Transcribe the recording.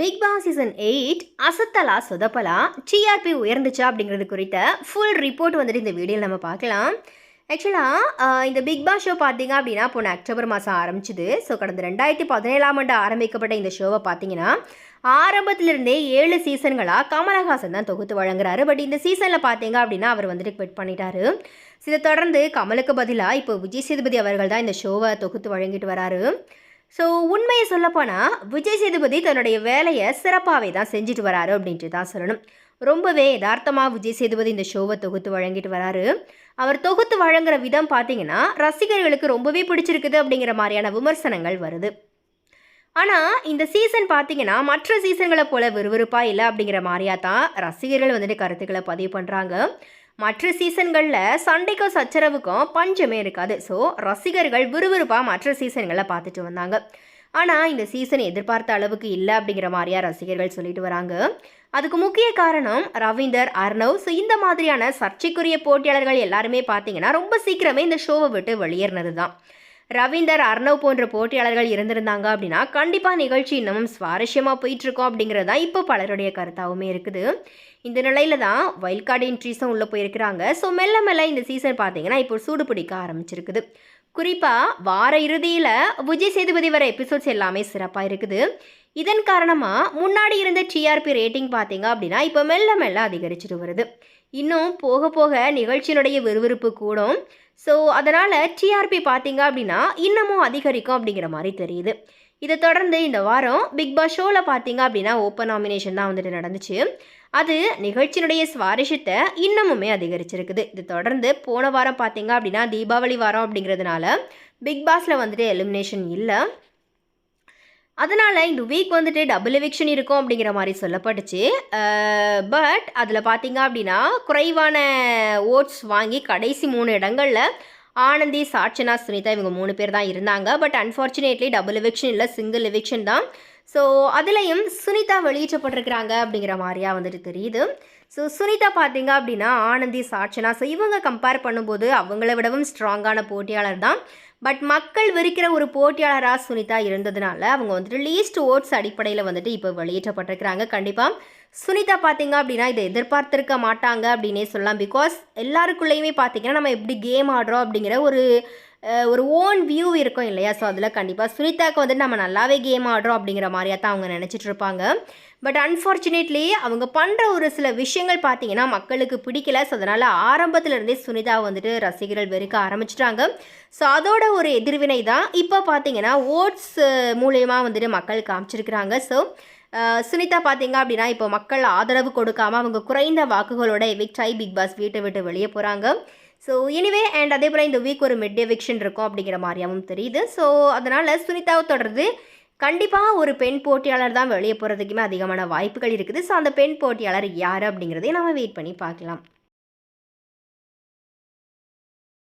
Big Boss season eight அசத்தலா சொதப்பலா TRP உயர்ந்துச்சா அப்படிங்கிறது குறித்த ஃபுல் ரிப்போர்ட் வந்துட்டு இந்த வீடியோவில் நம்ம பார்க்கலாம். ஆக்சுவலாக இந்த பிக் பாஸ் ஷோ பார்த்தீங்க அப்படின்னா போன அக்டோபர் மாதம் ஆரம்பிச்சுது. ஸோ கடந்த ரெண்டாயிரத்தி பதினேழாம் ஆண்டு ஆரம்பிக்கப்பட்ட இந்த ஷோவை பார்த்தீங்கன்னா ஆரம்பத்திலிருந்தே ஏழு சீசன்களாக கமலஹாசன் தான் தொகுத்து வழங்குறாரு. பட் இந்த சீசனில் பார்த்தீங்க அப்படின்னா அவர் வந்துட்டு குவிட் பண்ணிட்டாரு. இதை தொடர்ந்து கமலுக்கு பதிலாக இப்போ விஜய் சேதுபதி அவர்கள் தான் இந்த ஷோவை தொகுத்து வழங்கிட்டு வராரு. ஸோ உண்மையை சொல்லப்போனால் விஜய் சேதுபதி தன்னுடைய வேலையை சிறப்பாகவே தான் செஞ்சுட்டு வராரு அப்படின்ட்டு தான் சொல்லணும். ரொம்பவே யதார்த்தமாக விஜய் சேதுபதி இந்த ஷோவை தொகுத்து வழங்கிட்டு வராரு. அவர் தொகுத்து வழங்குற விதம் பார்த்தீங்கன்னா ரசிகர்களுக்கு ரொம்பவே பிடிச்சிருக்குது அப்படிங்கிற மாதிரியான விமர்சனங்கள் வருது. ஆனால் இந்த சீசன் பார்த்தீங்கன்னா மற்ற சீசன்களை போல விறுவிறுப்பாக இல்லை அப்படிங்கிற மாதிரியா தான் ரசிகர்கள் வந்துட்டு கருத்துக்களை பதிவு பண்ணுறாங்க மற்ற சீசன்களில் சண்டைக்கும் சச்சரவுக்கும் பஞ்சமே இருக்காது. ஸோ ரசிகர்கள் விறுவிறுப்பாக மற்ற சீசன்களை பார்த்துட்டு வந்தாங்க. ஆனால் இந்த சீசன் எதிர்பார்த்த அளவுக்கு இல்லை அப்படிங்கிற மாதிரியா ரசிகர்கள் சொல்லிட்டு வராங்க. அதுக்கு முக்கிய காரணம் ரவீந்தர் அர்ணவ் ஸோ இந்த மாதிரியான சர்ச்சைக்குரிய போட்டியாளர்கள் எல்லாருமே பார்த்தீங்கன்னா ரொம்ப சீக்கிரமே இந்த ஷோவை விட்டு வெளியேறினது தான் ரவீந்தர் அர்ணவ் போன்ற போட்டியாளர்கள் இருந்திருந்தாங்க அப்படின்னா கண்டிப்பாக நிகழ்ச்சி இன்னமும் சுவாரஸ்யமாக போயிட்டுருக்கோம் அப்படிங்கிறது தான் இப்போ பலருடைய கருத்தாகவுமே இருக்குது. இந்த நிலையில தான் வைல்ட் கார்டு என்ட்ரிஸும் உள்ளே போயிருக்கிறாங்க. ஸோ மெல்ல மெல்ல இந்த சீசன் பார்த்தீங்கன்னா இப்போ சூடு பிடிக்க ஆரம்பிச்சிருக்குது. குறிப்பாக வார இறுதியில் விஜய் சேதுபதி வர எபிசோட்ஸ் எல்லாமே சிறப்பாக இருக்குது. இதன் காரணமாக முன்னாடி இருந்த டிஆர்பி ரேட்டிங் பார்த்தீங்க அப்படின்னா இப்போ மெல்ல மெல்ல அதிகரிச்சுட்டு வருது. இன்னும் போக போக நிகழ்ச்சியினுடைய விறுவிறுப்பு கூடும். ஸோ அதனால் டிஆர்பி பார்த்தீங்க அப்படின்னா இன்னமும் அதிகரிக்கும் அப்படிங்கிற மாதிரி தெரியுது. இதை தொடர்ந்து இந்த வாரம் பிக் பாஸ் ஷோவில் பார்த்தீங்க அப்படின்னா ஓப்பன் நாமினேஷன் தான் வந்துட்டு நடந்துச்சு. அது நிகழ்ச்சியினுடைய சுவாரஸ்யத்தை இன்னமுமே அதிகரிச்சிருக்குது. இது தொடர்ந்து போன வாரம் பார்த்தீங்க அப்படின்னா தீபாவளி வாரம் அப்படிங்கிறதுனால பிக் பாஸில் வந்துட்டு எலிமினேஷன் இல்லை. அதனால் இந்த வீக் வந்துட்டு டபுள் எவிக்ஷன் இருக்கும் அப்படிங்கிற மாதிரி சொல்லப்பட்டுச்சு. பட் அதில் பார்த்தீங்க அப்படின்னா குறைவான ஓட்ஸ் வாங்கி கடைசி மூணு இடங்களில் ஆனந்தி சாட்சனா சுனிதா இவங்க மூணு பேர் தான் இருந்தாங்க. பட் அன்ஃபார்ச்சுனேட்லி டபுள் எவிக்ஷன் இல்லை சிங்கிள் எவிக்ஷன் தான். ஸோ அதுலேயும் சுனிதா வெளியேற்றப்பட்டிருக்கிறாங்க அப்படிங்கிற மாதிரியா வந்துட்டு தெரியுது. ஸோ சுனிதா பார்த்தீங்க அப்படின்னா ஆனந்தி சாட்சனா ஸோ இவங்க கம்பேர் பண்ணும்போது அவங்கள விடவும் ஸ்ட்ராங்கான போட்டியாளர் தான். பட் மக்கள் விரிக்கிற ஒரு போட்டியாளராக சுனிதா இருந்ததுனால அவங்க வந்துட்டு லீஸ்ட் ஓட்ஸ் அடிப்படையில் வந்துட்டு இப்போ வெளியேற்றப்பட்டிருக்கிறாங்க. கண்டிப்பாக சுனிதா பார்த்தீங்க அப்படின்னா இதை எதிர்பார்த்திருக்க மாட்டாங்க அப்படின்னே சொல்லலாம். பிகாஸ் எல்லாருக்குள்ளேயுமே பார்த்தீங்கன்னா நம்ம எப்படி கேம் ஆடுறோம் அப்படிங்கிற ஒரு ஒரு ஓன் வியூ இருக்கும் இல்லையா? ஸோ அதில் கண்டிப்பாக சுனிதாவுக்கு வந்துட்டு நம்ம நல்லாவே கேம் ஆடுறோம் அப்படிங்கிற மாதிரியா தான் அவங்க நினச்சிட்டு இருப்பாங்க. பட் அன்ஃபார்ச்சுனேட்லி அவங்க பண்ணுற ஒரு சில விஷயங்கள் பார்த்தீங்கன்னா மக்களுக்கு பிடிக்கல. ஸோ அதனால் ஆரம்பத்துலேருந்தே சுனிதா வந்துட்டு ரசிகர்கள் வெறுக்க ஆரம்பிச்சிட்டாங்க. ஸோ அதோட ஒரு எதிர்வினை தான் இப்போ பார்த்தீங்கன்னா ஓட்ஸ் மூலயமா வந்துட்டு மக்கள் காமிச்சிருக்கிறாங்க. ஸோ சுனிதா பார்த்தீங்க அப்படின்னா இப்போ மக்கள் ஆதரவு கொடுக்காம அவங்க குறைந்த வாக்குகளோட எவிக்ட் ஆகி பிக் பாஸ் வீட்டை விட்டு வெளியே போகிறாங்க ஸோ எனிவே அண்ட் அதே போல் இந்த வீக் ஒரு மிட் விக்ஷன் இருக்கும் அப்படிங்கிற மாதிரியாகவும் தெரியுது. ஸோ அதனால் சுனிதாவை தொடர்ந்து கண்டிப்பாக ஒரு பெண் போட்டியாளர் தான் வெளியே போகிறதுக்குமே அதிகமான வாய்ப்புகள் இருக்குது. ஸோ அந்த பெண் போட்டியாளர் யார் அப்படிங்கிறதையும் நம்ம வெயிட் பண்ணி பார்க்கலாம்.